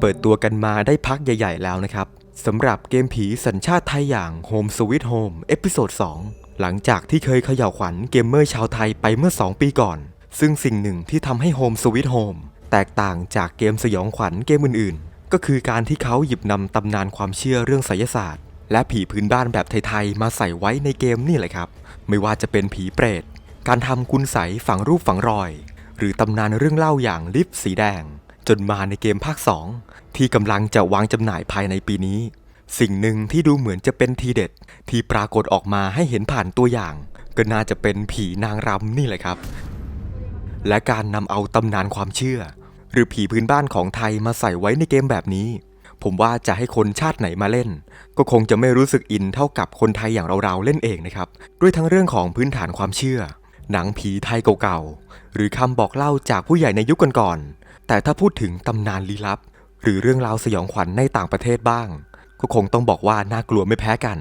เปิดตัวกันมาได้พักใหญ่ ๆ แล้วนะครับสำหรับเกมผีสัญชาติไทยอย่าง Home Sweet Home เอพิโซด2หลังจากที่เคยเขย่าวขวัญเกมเมอร์ชาวไทยไปเมื่อ 2 ปีก่อน ซึ่งสิ่งหนึ่งที่ทำให้ Home Sweet Home แตกต่างจากเกมสยองขวัญเกมอื่นๆ ก็คือการที่เขาหยิบนำตำนานความเชื่อเรื่องไสยศาสตร์ และผีพื้นบ้านแบบไทยๆมาใส่ไว้ในเกมนี่แหละครับ ไม่ว่าจะเป็นผีเปรต การทำคุณใสยฝังรูปฝังรอย หรือตำนานเรื่องเล่าอย่างลิฟสีแดง จนมาในเกมภาค 2 ที่กำลังจะวางจำหน่ายภายในปีนี้ สิ่งหนึ่งที่ดูเหมือนจะเป็นทีเด็ด ที่ปรากฏออกมาให้เห็นผ่านตัวอย่าง ก็น่าจะเป็นผีนางรำนี่แหละครับ และการนำเอาตำนานความเชื่อ หรือผีพื้นบ้านของไทยมาใส่ไว้ในเกมแบบนี้ ผมว่าจะให้คนชาติไหนมาเล่น ก็คงจะไม่รู้สึกอินเท่ากับคนไทยอย่างเราๆเล่นเองนะครับ ด้วยทั้งเรื่องของพื้นฐานความเชื่อ หนังผีไทยเก่าๆหรือคำบอกเล่าจากผู้ใหญ่ในยุคก่อนๆแต่ถ้าพูดถึงตำนานลี้ลับ หรือเรื่องราวสยองขวัญในต่างประเทศบ้าง ก็คงต้องบอกว่าน่ากลัวไม่แพ้กัน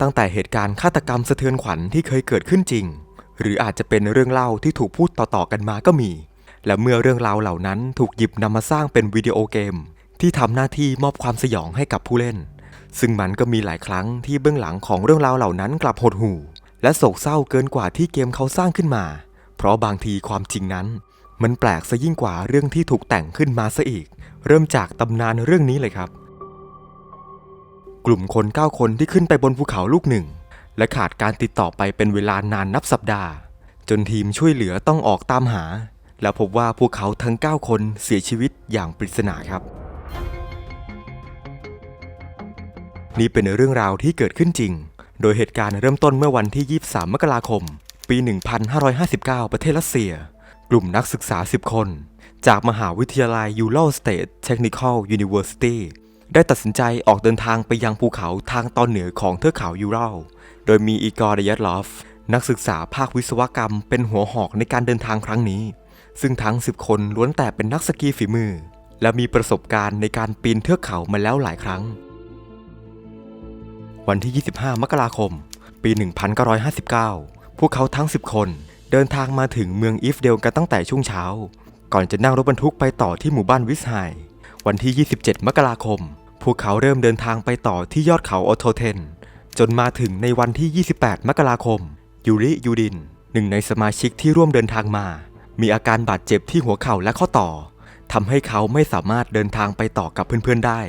ตั้งแต่เหตุการณ์ฆาตกรรมสะเทือนขวัญที่เคยเกิดขึ้นจริง หรืออาจจะเป็นเรื่องเล่าที่ถูกพูดต่อๆกันมาก็มี และเมื่อเรื่องราวเหล่านั้นถูกหยิบนำมาสร้างเป็นวิดีโอเกม ที่ทำหน้าที่มอบความสยองให้กับผู้เล่น ซึ่งมันก็มีหลายครั้งที่เบื้องหลังของเรื่องราวเหล่านั้นกลับหดหู่และโศกเศร้าเกินกว่าที่เกมเขาสร้างขึ้นมา เพราะบางทีความจริงนั้น มันแปลกซะยิ่งกว่าเรื่องที่ถูกแต่งขึ้นมาซะอีก เริ่มจากตำนานเรื่องนี้เลยครับ กลุ่มคน 9 คนที่ขึ้นไปบนภูเขาลูกหนึ่ง และขาดการติดต่อไปเป็นเวลานานนับสัปดาห์ จนทีมช่วยเหลือต้องออกตามหา แล้วพบว่าพวกเขาทั้ง 9 คนเสียชีวิตอย่างปริศนาครับ นี่เป็นเรื่องราวที่เกิดขึ้นจริง โดยเหตุการณ์เริ่มต้นเมื่อวันที่ 23 มกราคม ปี 1559 ประเทศรัสเซีย กลุ่มนักศึกษา 10 คน จากมหาวิทยาลัย Ural State Technical University ได้ตัดสินใจออกเดินทางไปยังภูเขาทางตอนเหนือของเทือกเขายูรัลโดยมีอีกอร์เดยัตลอฟ นักศึกษาภาควิศวกรรมเป็นหัวหอกในการเดินทางครั้งนี้ ซึ่งทั้ง 10 คนล้วนแต่เป็นนักสกีฝีมือ และมีประสบการณ์ในการปีนเทือกเขามาแล้วหลายครั้ง วันที่ 25 มกราคม ปี 1959 พวกเขาทั้ง 10 คน เดินทางมาถึงเมืองอิฟเดลกันตั้งแต่ช่วงเช้า ก่อนจะนั่งรถบรรทุกไปต่อที่หมู่บ้านวิสไฮวันที่ 27 มกราคม พวกเขาเริ่มเดินทางไปต่อที่ยอดเขาออโทเทน จนมาถึงในวันที่ 28 มกราคม ยูริยูดิน หนึ่งในสมาชิกที่ร่วมเดินทางมา มีอาการบาดเจ็บที่หัวเข่าและข้อต่อทำให้เขาไม่สามารถเดินทางไปต่อกับเพื่อนๆได้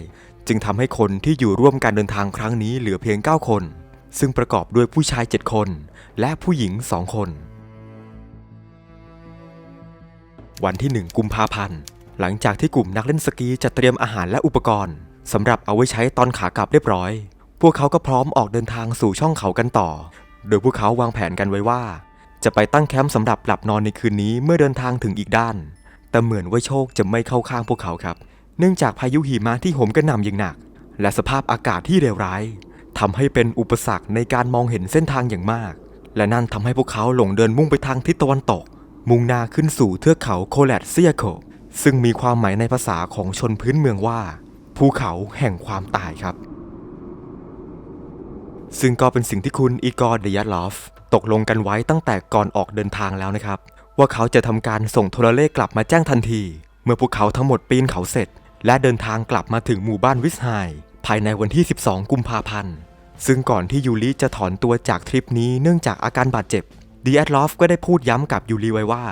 จึงทำให้คนที่อยู่ร่วมการเดินทางครั้งนี้เหลือเพียง 9 คน ซึ่งประกอบด้วยผู้ชาย 7 คน และผู้หญิง 2 คน วันที่ 1 กุมภาพันธ์ หลังจากที่กลุ่มนักเล่นสกีจัดเตรียมอาหารและอุปกรณ์สำหรับเอาไว้ใช้ตอนขากลับเรียบร้อย พวกเขาก็พร้อมออกเดินทางสู่ช่องเขากันต่อ โดยพวกเขาวางแผนกันไว้ว่า จะไปตั้งแคมป์สำหรับหลับนอนในคืนนี้เมื่อเดินทางถึงอีกด้าน แต่เหมือนว่าโชคจะไม่เข้าข้างพวกเขาครับ เนื่องจากพายุหิมะที่โหมกระหน่ำอย่างหนัก และสภาพอากาศที่เลวร้ายทำให้เป็นอุปสรรคในการมองเห็นเส้นทางอย่างมาก และนั่นทำให้พวกเขาหลงเดินมุ่งไปทางทิศตะวันตก มุ่งหน้าขึ้นสู่เทือกเขาโคแลดเซียโคซึ่งมีความหมายในภาษาของชนพื้นเมืองว่า ภูเขาแห่งความตายครับ ซึ่งก็เป็นสิ่งที่คุณอีกอร์เดยัตลอฟตกลงกันไว้ตั้งแต่ก่อนออกเดินทางแล้วนะครับ ว่าเขาจะทำการส่งโทรเลขกลับมาแจ้งทันที เมื่อพวกเขาทั้งหมดปีนเขาเสร็จ และเดินทางกลับมาถึงหมู่บ้านวิสไฮภายในวันที่ 12 กุมภาพันธ์ซึ่งก่อนที่ยูริจะถอนตัวจากทริปนี้เนื่องจากอาการบาดเจ็บ ดีแอดลอฟก็ได้พูดย้ำกับยูริไว้ว่า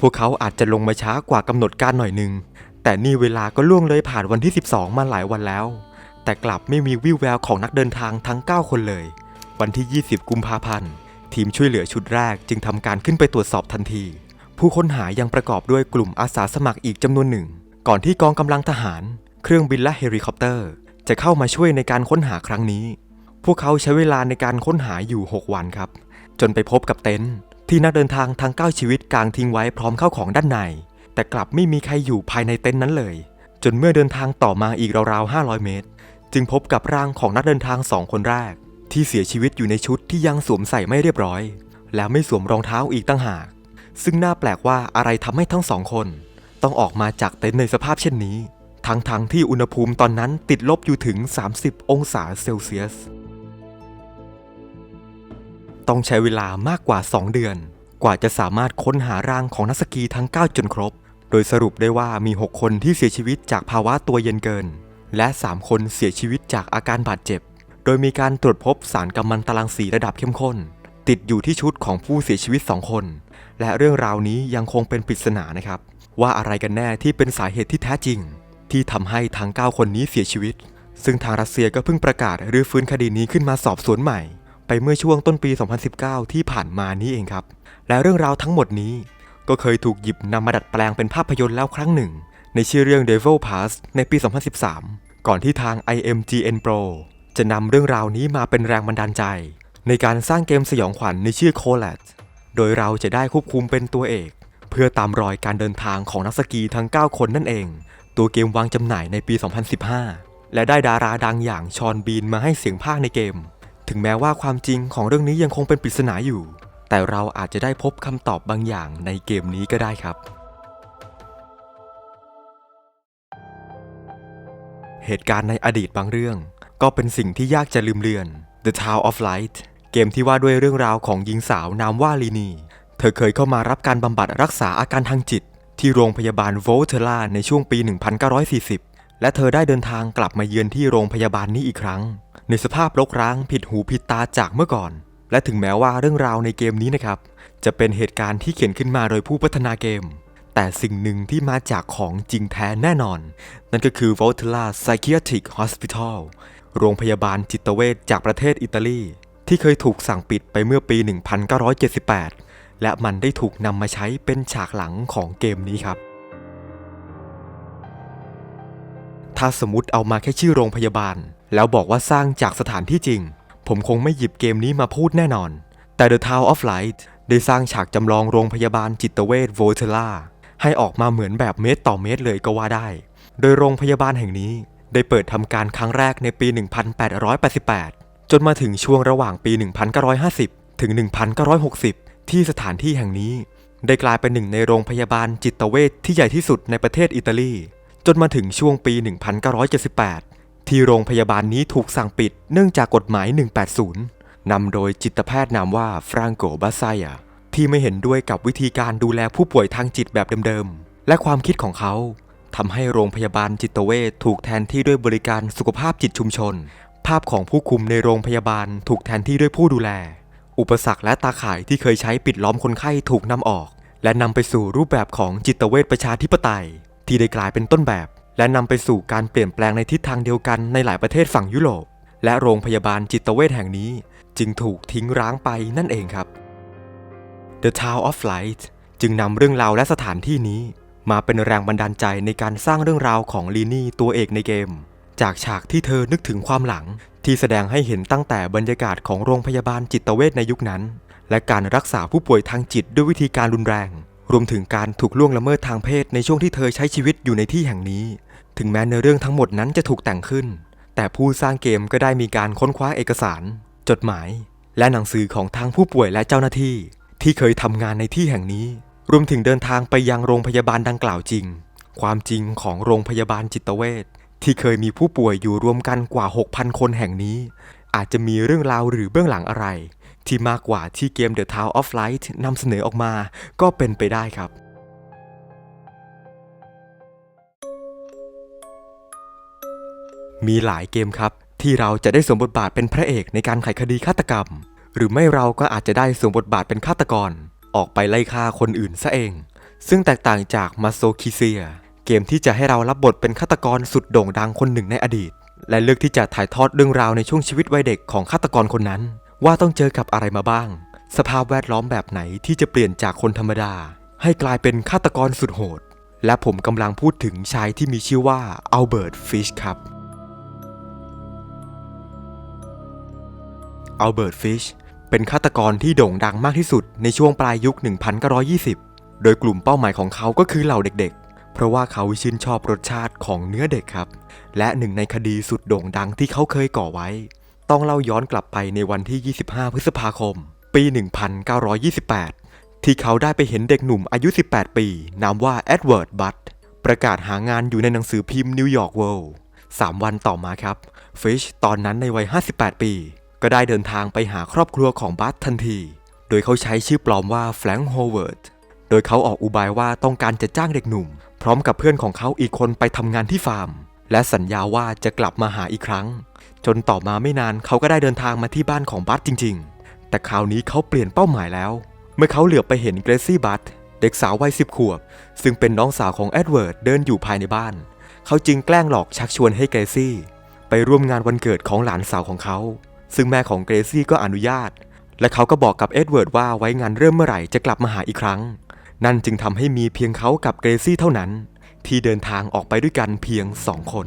พวกเขาอาจจะลงมาช้ากว่ากำหนดการหน่อยหนึ่ง แต่นี่เวลาก็ล่วงเลยผ่านวันที่ 12 มาหลายวันแล้ว แต่กลับไม่มีวิวแววของนักเดินทางทั้ง 9 คนเลย วันที่ 20 กุมภาพันธ์ ทีมช่วยเหลือชุดแรกจึงทำการขึ้นไปตรวจสอบทันที ผู้ค้นหายังประกอบด้วยกลุ่มอาสาสมัครอีกจำนวนหนึ่ง ก่อนที่กองกำลังทหาร เครื่องบินและเฮลิคอปเตอร์ จะเข้ามาช่วยในการค้นหาครั้งนี้ พวกเขาใช้เวลาในการค้นหาอยู่ 6 วันครับ จนไปพบกับเต็นท์ที่นักเดินทางทั้ง9ชีวิตกางทิ้งไว้พร้อมเข้าของด้านใน แต่กลับไม่มีใครอยู่ภายในเต็นท์นั้นเลย จนเมื่อเดินทางต่อมาอีกราวๆ 500 เมตร จึงพบกับร่างของนักเดินทางสองคนแรก ที่เสียชีวิตอยู่ในชุดที่ยังสวมใส่ไม่เรียบร้อย แล้วไม่สวมรองเท้าอีกตั้งหาก ซึ่งน่าแปลกว่าอะไรทำให้ทั้งสองคน ต้องออกมาจากเต็นท์ในสภาพเช่นนี้ ทั้งๆทที่อุณหภูมิตอนนั้นติดลบอยู่ถึง 30 องศาเซลเซียส ต้องใช้เวลามากกว่า 2 เดือน กว่าจะสามารถค้นหาร่างของนักสกีทั้ง 9 จนครบ โดยสรุปได้ว่ามี 6 คนที่เสียชีวิตจากภาวะตัวเย็นเกิน และ 3 คนเสียชีวิตจากอาการบาดเจ็บ โดยมีการตรวจพบสารกัมมันตรังสีระดับเข้มข้น ติดอยู่ที่ชุดของผู้เสียชีวิต 2 คน และเรื่องราวนี้ยังคงเป็นปริศนานะครับ ว่าอะไรกันแน่ที่เป็นสาเหตุที่แท้จริง ที่ทำให้ทั้ง 9 คนนี้เสียชีวิตซึ่งทางรัสเซียก็เพิ่งประกาศรื้อฟื้นคดีนี้ขึ้นมาสอบสวนใหม่ ไปเมื่อช่วงต้นปี 2019 ที่ผ่านมานี้เองครับ และเรื่องราวทั้งหมดนี้ ก็เคยถูกหยิบนำมาดัดแปลงเป็นภาพยนตร์แล้วครั้งหนึ่ง ในชื่อเรื่อง Devil Pass ในปี 2013 ก่อนที่ทาง IMGN Pro จะนำเรื่องราวนี้มาเป็นแรงบันดาลใจ ในการสร้างเกมสยองขวัญในชื่อ c o l a t โดยเราจะได้ควบคุมเป็นตัวเอก เพื่อตามรอยการเดินทางของนักสกีทั้ง 9 คนนั่นเอง ตัวเกมวางจำหน่ายในปี 2015 และได้ดาราดังอย่างชอนบีนมาให้เสียงภาคในเกม ถึงแม้ว่าความจริงของเรื่องนี้ยังคงเป็นปริศนาอยู่ แต่เราอาจจะได้พบคำตอบบางอย่างในเกมนี้ก็ได้ครับ เหตุการณ์ในอดีตบางเรื่อง ก็เป็นสิ่งที่ยากจะลืมเลือน The Town of Light เกมที่ว่าด้วยเรื่องราวของหญิงสาวนามว่าลีนี เธอเคยเข้ามารับการบำบัดรักษาอาการทางจิต ที่โรงพยาบาลโวลเทล่าในช่วงปี 1940 และเธอได้เดินทางกลับมาเยือนที่โรงพยาบาลนี้อีกครั้ง ในสภาพรกร้างผิดหูผิดตาจากเมื่อก่อน และถึงแม้ว่าเรื่องราวในเกมนี้นะครับ จะเป็นเหตุการณ์ที่เขียนขึ้นมาโดยผู้พัฒนาเกม แต่สิ่งหนึ่งที่มาจากของจริงแท้แน่นอน นั่นก็คือ v o l t e l l a Psychiatric Hospital โรงพยาบาลจิตเวชจากประเทศอิตาลี ที่เคยถูกสั่งปิดไปเมื่อปี 1978 และมันได้ถูกนำมาใช้เป็นฉากหลังของเกมนี้ครับถ้าสมมติเอามาแค่ชื่อโรงพยาบาล แล้วบอกว่าสร้างจากสถานที่จริง ผมคงไม่หยิบเกมนี้มาพูดแน่นอน แต่ The Town of Light ได้สร้างฉากจำลองโรงพยาบาลจิตเวชโวเทล่าให้ออกมาเหมือนแบบเมตรต่อเมตรเลยก็ว่าได้ โดยโรงพยาบาลแห่งนี้ได้เปิดทำการครั้งแรกในปี 1888 จนมาถึงช่วงระหว่างปี 1950 ถึง 1960 ที่สถานที่แห่งนี้ ได้กลายเป็นหนึ่งในโรงพยาบาลจิตเวชที่ใหญ่ที่สุดในประเทศอิตาลี จนมาถึงช่วงปี 1978 ที่โรงพยาบาลนี้ถูกสั่งปิดเนื่องจากกฎหมาย 180 นำโดยจิตแพทย์นามว่าฟรานโกบาไซยที่ไม่เห็นด้วยกับวิธีการดูแลผู้ป่วยทางจิตแบบเดิมๆ และความคิดของเขาทำให้โรงพยาบาลจิตเวชถูกแทนที่ด้วยบริการสุขภาพจิตชุมชน ภาพของผู้คุมในโรงพยาบาลถูกแทนที่ด้วยผู้ดูแล อุปสรรคและตาข่ายที่เคยใช้ปิดล้อมคนไข้ถูกนำออก และนำไปสู่รูปแบบของจิตเวชประชาธิปไตย ที่ได้กลายเป็นต้นแบบ และนำไปสู่การเปลี่ยนแปลงในทิศทางเดียวกันในหลายประเทศฝั่งยุโรป และโรงพยาบาลจิตเวชแห่งนี้ จึงถูกทิ้งร้างไปนั่นเองครับ The Town of Light จึงนำเรื่องราวและสถานที่นี้ มาเป็นแรงบันดาลใจในการสร้างเรื่องราวของลีนี่ตัวเอกในเกม จากฉากที่เธอนึกถึงความหลัง ที่แสดงให้เห็นตั้งแต่บรรยากาศของโรงพยาบาลจิตเวชในยุคนั้น และการรักษาผู้ป่วยทางจิตด้วยวิธีการรุนแรง รวมถึงการถูกล่วงละเมิดทางเพศในช่วงที่เธอใช้ชีวิตอยู่ในที่แห่งนี้ ถึงแม้ในอเรื่องทั้งหมดนั้นจะถูกแต่งขึ้น แต่ผู้สร้างเกมก็ได้มีการค้นคว้าเอกสาร จดหมาย และหนังสือของทางผู้ป่วยและเจ้าหน้าที่ ที่เคยทำงานในที่แห่งนี้ รวมถึงเดินทางไปยังโรงพยาบาลดังกล่าวจริง ความจริงของโรงพยาบาลจิตเวชที่เคยมีผู้ป่วยอยู่รวมกันกว่า 6,000 คนแห่งนี้ อาจจะมีเรื่องราวหรือเบื้องหลังอะไร ที่มากกว่าที่เกม The Town of Light นำเสนอออกมาก็เป็นไปได้ครับ มีหลายเกมครับ ที่เราจะได้สวมบทบาทเป็นพระเอกในการไขคดีฆาตกรรม หรือไม่เราก็อาจจะได้สวมบทบาทเป็นฆาตกร ออกไปไล่ฆ่าคนอื่นซะเอง ซึ่งแตกต่างจากมาโซคิเซีย เกมที่จะให้เรารับบทเป็นฆาตกรสุดโด่งดังคนหนึ่งในอดีต และเลือกที่จะถ่ายทอดเรื่องราวในช่วงชีวิตวัยเด็กของฆาตกรคนนั้น ว่าต้องเจอกับอะไรมาบ้าง สภาพแวดล้อมแบบไหนที่จะเปลี่ยนจากคนธรรมดา ให้กลายเป็นฆาตกรสุดโหดและผมกำลังพูดถึงชายที่มีชื่อว่าอัลเบิร์ตฟิชครับ อัลเบิร์ตฟิชเป็นฆาตกรที่โด่งดังมากที่สุดในช่วงปลายยุค 1920 โดยกลุ่มเป้าหมายของเขาก็คือเหล่าเด็กๆ เพราะว่าเขาชื่นชอบรสชาติของเนื้อเด็กครับ และหนึ่งในคดีสุดโด่งดังที่เขาเคยก่อไว้ ต้องเล่าย้อนกลับไปในวันที่ 25 พฤษภาคม ปี 1928 ที่เขาได้ไปเห็นเด็กหนุ่มอายุ 18 ปี นามว่าแอดเวิร์ดบัตประกาศหางานอยู่ในหนังสือพิมพ์นิวยอร์กเวิลด์สามวันต่อมาครับฟิชตอนนั้นในวัย 58 ปี ก็ได้เดินทางไปหาครอบครัวของบัตทันที โดยเขาใช้ชื่อปลอมว่าแฟรงค์โฮเวิร์ด โดยเขาออกอุบายว่าต้องการจะจ้างเด็กหนุ่ม พร้อมกับเพื่อนของเขาอีกคนไปทำงานที่ฟาร์ม และสัญญาว่าจะกลับมาหาอีกครั้ง จนต่อมาไม่นานเขาก็ได้เดินทางมาที่บ้านของบัตจริง ๆ แต่คราวนี้เขาเปลี่ยนเป้าหมายแล้ว เมื่อเขาเหลือบไปเห็นเกรซี่บัตเด็กสาววัยสิบขวบ ซึ่งเป็นน้องสาวของเอ็ดเวิร์ดเดินอยู่ภายในบ้าน เขาจึงแกล้งหลอกชักชวนให้เกรซี่ ไปร่วมงานวันเกิดของหลานสาวของเขา ซึ่งแม่ของเกรซี่ก็อนุญาต และเขาก็บอกกับเอ็ดเวิร์ดว่าไว้งานเริ่มเมื่อไหร่จะกลับมาหาอีกครั้ง นั่นจึงทำให้มีเพียงเขากับเกรซี่เท่านั้น ที่เดินทางออกไปด้วยกันเพียงสองคน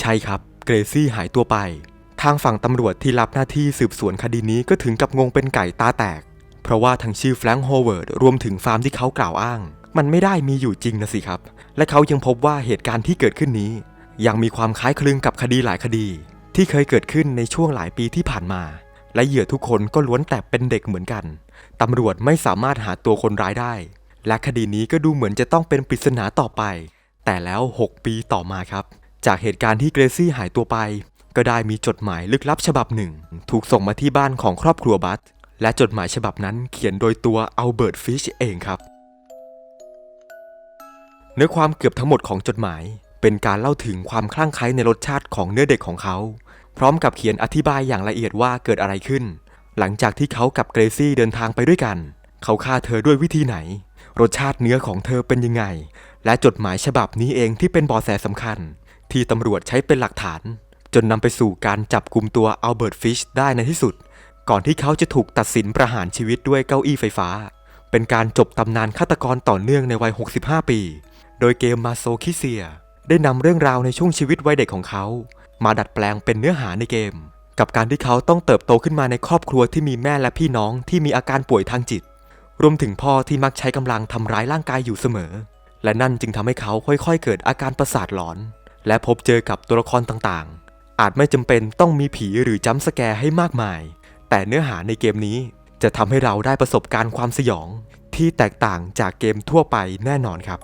ใช่ครับ เกรซี่หายตัวไป ทางฝั่งตำรวจที่รับหน้าที่สืบสวนคดีนี้ก็ถึงกับงงเป็นไก่ตาแตก เพราะว่าทั้งชื่อแฟรงค์โฮเวิร์ดรวมถึงฟาร์มที่เขากล่าวอ้าง มันไม่ได้มีอยู่จริงนะสิครับ และเขายังพบว่าเหตุการณ์ที่เกิดขึ้นนี้ ยังมีความคล้ายคลึงกับคดีหลายคดี ที่เคยเกิดขึ้นในช่วงหลายปีที่ผ่านมา และเหยื่อทุกคนก็ล้วนแต่เป็นเด็กเหมือนกัน ตำรวจไม่สามารถหาตัวคนร้ายได้ และคดีนี้ก็ดูเหมือนจะต้องเป็นปริศนาต่อไป แต่แล้ว 6 ปีต่อมาครับ จากเหตุการณ์ที่เกรซี่หายตัวไป ก็ได้มีจดหมายลึกลับฉบับหนึ่ง ถูกส่งมาที่บ้านของครอบครัวบัตและจดหมายฉบับนั้นเขียนโดยตัวอัลเบิร์ตฟิชเองครับ เนื้อความเกือบทั้งหมดของจดหมาย เป็นการเล่าถึงความคลั่งไคล้ในรสชาติของเนื้อเด็กของเขา พร้อมกับเขียนอธิบายอย่างละเอียดว่าเกิดอะไรขึ้น หลังจากที่เขากับเกรซี่เดินทางไปด้วยกัน เขาฆ่าเธอด้วยวิธีไหน รสชาติเนื้อของเธอเป็นยังไง และจดหมายฉบับนี้เองที่เป็นเบอแสสำคัญ ที่ตำรวจใช้เป็นหลักฐาน จนนำไปสู่การจับกลุ่มตัวอัลเบิร์ตฟิชได้ในที่สุด ก่อนที่เขาจะถูกตัดสินประหารชีวิตด้วยเก้าอี้ไฟฟ้า เป็นการจบตำนานฆาตกรต่อเนื่องในวัย 65 ปี โดยเกมมาโซคิเซีย ได้นำเรื่องราวในช่วงชีวิตวัยเด็กของเขา มาดัดแปลงเป็นเนื้อหาในเกม กับการที่เขาต้องเติบโตขึ้นมาในครอบครัวที่มีแม่และพี่น้องที่มีอาการป่วยทางจิต รวมถึงพ่อที่มักใช้กำลังทำร้ายร่างกายอยู่เสมอ และนั่นจึงทำให้เขาค่อยๆ เกิดอาการประสาทหลอน และพบเจอกับตัวละครต่างๆ อาจไม่จำเป็นต้องมีผีหรือจัมป์สแกร์ให้มากมาย แต่เนื้อหาในเกมนี้จะทำให้เราได้ประสบการณ์ความสยอง ที่แตกต่างจากเกมทั่วไปแน่นอนครับ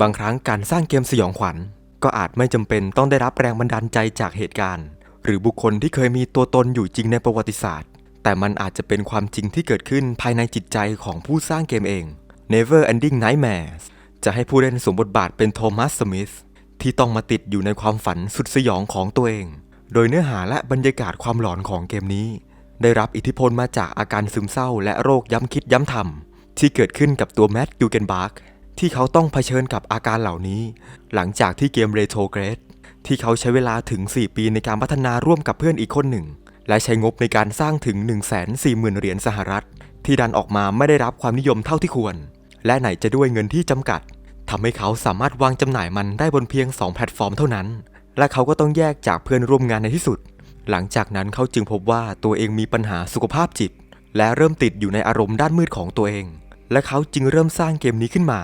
บางครั้งการสร้างเกมสยองขวัญ ก็อาจไม่จำเป็นต้องได้รับแรงบันดาลใจจากเหตุการณ์ หรือบุคคลที่เคยมีตัวตนอยู่จริงในประวัติศาสตร์ แต่มันอาจจะเป็นความจริงที่เกิดขึ้นภายในจิตใจของผู้สร้างเกมเอง Never Ending Nightmares จะให้ผู้เล่นสวมบทบาทเป็นโทมัสสมิธที่ต้องมาติดอยู่ในความฝันสุดสยองของตัวเอง โดยเนื้อหาและบรรยากาศความหลอนของเกมนี้ ได้รับอิทธิพลมาจากอาการซึมเศร้าและโรคย้ำคิดย้ำทำที่เกิดขึ้นกับตัวแมตต์ยูเกนบาร์ก ที่เขาต้องเผชิญกับอาการเหล่านี้ หลังจากที่เกม Retrograde ที่เขาใช้เวลาถึง 4 ปีในการพัฒนาร่วมกับเพื่อนอีกคนหนึ่ง และใช้งบในการสร้างถึง 140,000 เหรียญสหรัฐ ที่ดันออกมาไม่ได้รับความนิยมเท่าที่ควร และไหนจะด้วยเงินที่จำกัดทำให้เขาสามารถวางจำหน่ายมันได้บนเพียง 2 แพลตฟอร์มเท่านั้น และเขาก็ต้องแยกจากเพื่อนร่วมงานในที่สุด หลังจากนั้นเขาจึงพบว่าตัวเองมีปัญหาสุขภาพจิต และเริ่มติดอยู่ในอารมณ์ด้านมืดของตัวเอง และเขาจึงเริ่มสร้างเกมนี้ขึ้นมา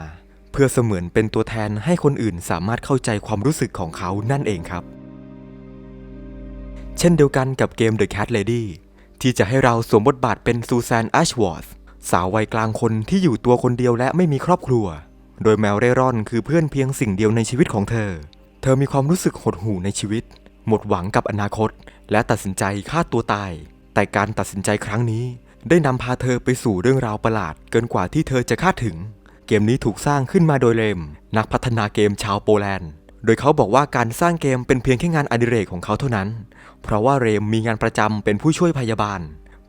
เพื่อเสมือนเป็นตัวแทนให้คนอื่นสามารถเข้าใจความรู้สึกของเขานั่นเองครับ เช่นเดียวกันกับเกม The Cat Lady ที่จะให้เราสวมบทบาทเป็นซูซานอัชวอร์ธสาววัยกลางคนที่อยู่ตัวคนเดียวและไม่มีครอบครัว โดยแมวเร่ร่อนคือเพื่อนเพียงสิ่งเดียวในชีวิตของเธอ เธอมีความรู้สึกหดหู่ในชีวิต หมดหวังกับอนาคต และตัดสินใจฆ่าตัวตาย แต่การตัดสินใจครั้งนี้ ได้นำพาเธอไปสู่เรื่องราวประหลาดเกินกว่าที่เธอจะคาดถึง เกมนี้ถูกสร้างขึ้นมาโดยเลม นักพัฒนาเกมชาวโปแลนด์ โดยเขาบอกว่าการสร้างเกมเป็นเพียงแค่งานอดิเรกของเขาเท่านั้น เพราะว่าเรมมีงานประจำเป็นผู้ช่วยพยาบาล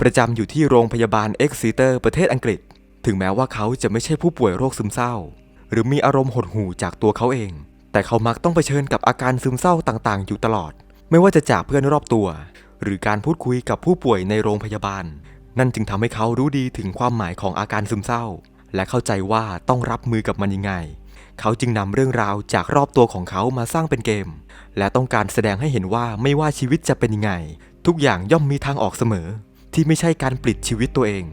ประจำอยู่ที่โรงพยาบาลเอ็กซิเตอร์ประเทศอังกฤษ ถึงแม้ว่าเขาจะไม่ใช่ผู้ป่วยโรคซึมเศร้า หรือมีอารมณ์หดหู่จากตัวเขาเอง แต่เขามักต้องเผชิญกับอาการซึมเศร้าต่างๆ อยู่ตลอด ไม่ว่าจะจากเพื่อนรอบตัว หรือการพูดคุยกับผู้ป่วยในโรงพยาบาล นั่นจึงทำให้เขารู้ดีถึงความหมายของอาการซึมเศร้า และเข้าใจว่าต้องรับมือกับมันยังไง เขาจึงนำเรื่องราวจากรอบตัวของเขามาสร้างเป็นเกม และต้องการแสดงให้เห็นว่าไม่ว่าชีวิตจะเป็นยังไง ทุกอย่างย่อมมีทางออกเสมอ ที่ไม่ใช่การปลิดชีวิตตัวเอง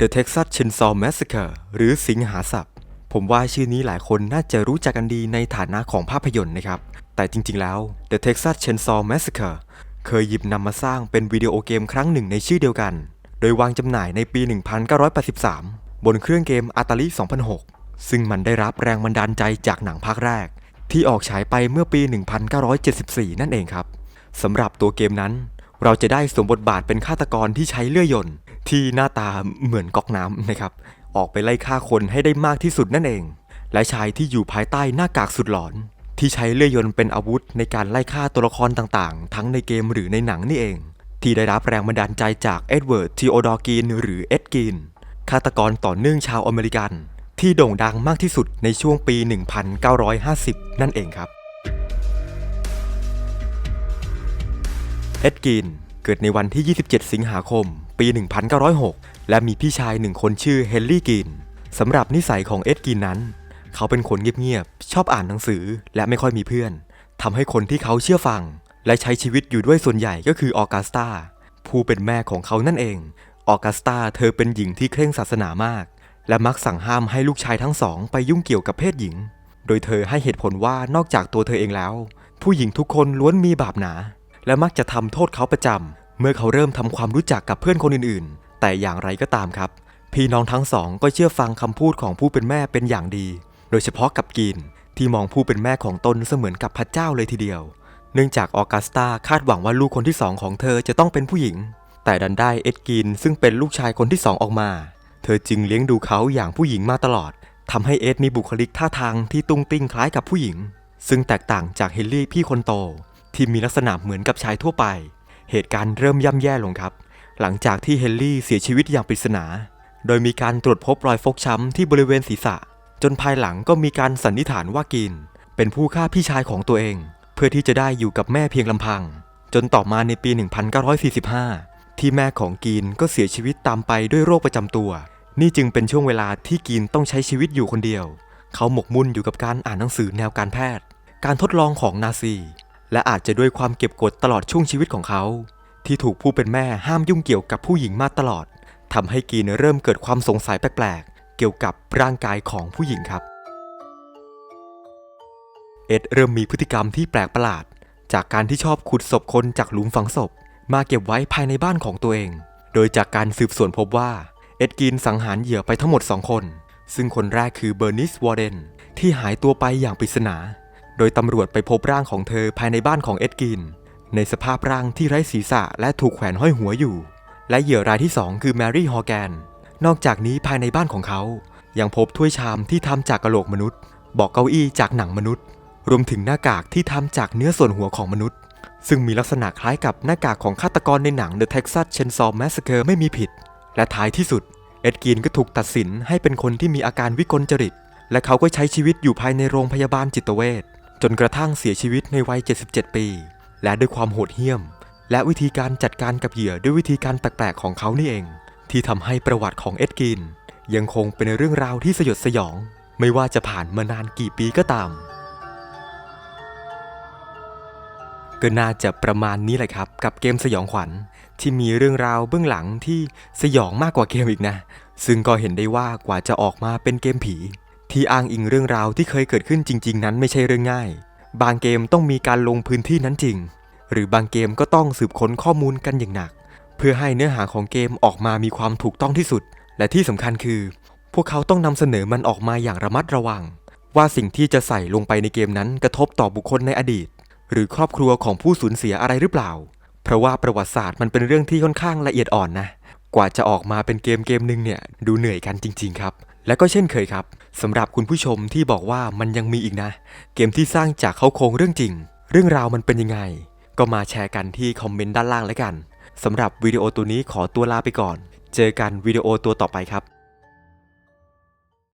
The Texas Chainsaw Massacre หรือสิงหาสับผมว่าชื่อนี้หลายคนน่าจะรู้จักกันดีในฐานะของภาพยนตร์นะครับ แต่จริงๆแล้ว The Texas Chainsaw Massacre เคยหยิบนำมาสร้างเป็นวิดีโอเกมครั้งหนึ่งในชื่อเดียวกัน โดยวางจำหน่ายในปี 1983 บนเครื่องเกม Atari 2006 ซึ่งมันได้รับแรงบันดาลใจจากหนังภาคแรก ที่ออกฉายไปเมื่อปี 1974 นั่นเองครับสำหรับตัวเกมนั้น เราจะได้สวมบทบาทเป็นฆาตกรที่ใช้เลื่อยยนต์ที่หน้าตาเหมือนก๊อกน้ำนะครับ ออกไปไล่ฆ่าคนให้ได้มากที่สุดนั่นเอง และชายที่อยู่ภายใต้หน้ากากสุดหลอน ที่ใช้เลื่อยยนต์เป็นอาวุธในการไล่ฆ่าตัวละครต่างๆ ทั้งในเกมหรือในหนังนี่เอง ที่ได้รับแรงบันดาลใจจากเอ็ดเวิร์ดทีโอดอร์กีนหรือเอ็ดกีนฆาตกรต่อเนื่องชาวอเมริกัน ที่โด่งดังมากที่สุดในช่วงปี 1950 นั่นเองครับเอ็ดกินเกิดในวันที่ 27 สิงหาคม ปี 1906 และมีพี่ชายหนึ่งคนชื่อเฮนรี่กินสำหรับนิสัยของเอ็ดกินนั้น เขาเป็นคนเงียบๆ ชอบอ่านหนังสือและไม่ค่อยมีเพื่อนทำให้คนที่เขาเชื่อฟัง และใช้ชีวิตอยู่ด้วยส่วนใหญ่ก็คือออกัสตาผู้เป็นแม่ของเขานั่นเอง ออกัสตาเธอเป็นหญิงที่เคร่งศาสนามาก และมักสั่งห้ามให้ลูกชายทั้งสองไปยุ่งเกี่ยวกับเพศหญิง โดยเธอให้เหตุผลว่านอกจากตัวเธอเองแล้ว ผู้หญิงทุกคนล้วนมีบาปหนา และมักจะทำโทษเขาประจำเมื่อเขาเริ่มทำความรู้จักกับเพื่อนคนอื่นๆ แต่อย่างไรก็ตามครับ พี่น้องทั้งสองก็เชื่อฟังคำพูดของผู้เป็นแม่เป็นอย่างดี โดยเฉพาะกับกีนที่มองผู้เป็นแม่ของตนเสมือนกับพระเจ้าเลยทีเดียว เนื่องจากออกัสตาคาดหวังว่าลูกคนที่สองของเธอจะต้องเป็นผู้หญิง แต่ดันได้เอ็ดกินซึ่งเป็นลูกชายคนที่สองออกมา เธอจึงเลี้ยงดูเขาอย่างผู้หญิงมาตลอดทำให้เอ็ดมีบุคลิกท่าทางที่ตุ้งติ้งคล้ายกับผู้หญิง ซึ่งแตกต่างจากเฮนรี่พี่คนโต ที่มีลักษณะเหมือนกับชายทั่วไป เหตุการณ์เริ่มย่ำแย่ลงครับ หลังจากที่เฮนรี่เสียชีวิตอย่างปริศนา โดยมีการตรวจพบรอยฟกช้ำที่บริเวณศีรษะ จนภายหลังก็มีการสันนิษฐานว่ากิน เป็นผู้ฆ่าพี่ชายของตัวเอง เพื่อที่จะได้อยู่กับแม่เพียงลำพัง จนต่อมาในปี 1945 ที่แม่ของกีนก็เสียชีวิตตามไปด้วยโรคประจำตัว นี่จึงเป็นช่วงเวลาที่กีนต้องใช้ชีวิตอยู่คนเดียว เขาหมกมุ่นอยู่กับการอ่านหนังสือแนวการแพทย์ การทดลองของนาซี และอาจจะด้วยความเก็บกดตลอดช่วงชีวิตของเขา ที่ถูกผู้เป็นแม่ห้ามยุ่งเกี่ยวกับผู้หญิงมาตลอดทำให้กีนเริ่มเกิดความสงสัยแปลก เกี่ยวกับร่างกายของผู้หญิงครับ เอ็ดเริ่มมีพฤติกรรมที่แปลกประหลาด จากการที่ชอบขุดศพคนจากหลุมฝังศพ มาเก็บไว้ภายในบ้านของตัวเอง โดยจากการสืบสวนพบว่า เอ็ดกินสังหารเหยื่อไปทั้งหมด 2 คน ซึ่งคนแรกคือเบอร์นิสวอร์เดนที่หายตัวไปอย่างปริศนา โดยตำรวจไปพบร่างของเธอภายในบ้านของเอ็ดกิน ในสภาพร่างที่ไร้ศีรษะและถูกแขวนห้อยหัวอยู่ และเหยื่อรายที่ 2 คือแมรี่ฮอร์แกน นอกจากนี้ภายในบ้านของเขา ยังพบถ้วยชามที่ทำจากกระโหลกมนุษย์ บอกเก้าอี้จากหนังมนุษย์ รวมถึงหน้ากากที่ทำจากเนื้อส่วนหัวของมนุษย์ ซึ่งมีลักษณะคล้ายกับหน้ากากของฆาตกรในหนัง The Texas Chainsaw Massacre ไม่มีผิด และท้ายที่สุด เอ็ดกินก็ถูกตัดสินให้เป็นคนที่มีอาการวิกลจริต และเขาก็ใช้ชีวิตอยู่ภายในโรงพยาบาลจิตเวชจนกระทั่งเสียชีวิตในวัย 77 ปี และด้วยความโหดเหี้ยม และวิธีการจัดการกับเหยื่อด้วยวิธีการแปลกๆของเขานี่เอง ที่ทำให้ประวัติของเอ็ดกิน ยังคงเป็นเรื่องราวที่สยดสยอง ไม่ว่าจะผ่านมานานกี่ปีก็ตาม ก็น่าจะประมาณนี้แหละครับ กับเกมสยองขวัญที่มีเรื่องราวเบื้องหลังที่สยองมากกว่าเกมอีกนะ ซึ่งก็เห็นได้ว่ากว่าจะออกมาเป็นเกมผี ที่อ้างอิงเรื่องราวที่เคยเกิดขึ้นจริง ๆ นั้นไม่ใช่เรื่องง่าย บางเกมต้องมีการลงพื้นที่นั้นจริง หรือบางเกมก็ต้องสืบค้นข้อมูลกันอย่างหนัก เพื่อให้เนื้อหาของเกมออกมามีความถูกต้องที่สุด และที่สำคัญคือ พวกเขาต้องนำเสนอมันออกมาอย่างระมัดระวัง ว่าสิ่งที่จะใส่ลงไปในเกมนั้นกระทบต่อบุคคลในอดีต หรือครอบครัวของผู้สูญเสียอะไรหรือเปล่า เพราะว่าประวัติศาสตร์มันเป็นเรื่องที่ค่อนข้างละเอียดอ่อนนะ กว่าจะออกมาเป็นเกมเกมหนึ่งเนี่ยดูเหนื่อยกันจริง ๆ ครับและก็เช่นเคยครับสำหรับคุณผู้ชมที่บอกว่ามันยังมีอีกนะ เกมที่สร้างจากเขาโครงเรื่องจริง เรื่องราวมันเป็นยังไง ก็มาแชร์กันที่คอมเมนต์ด้านล่างแล้วกัน สำหรับวิดีโอตัวนี้ขอตัวลาไปก่อน เจอกันวิดีโอตัวต่อไปครับ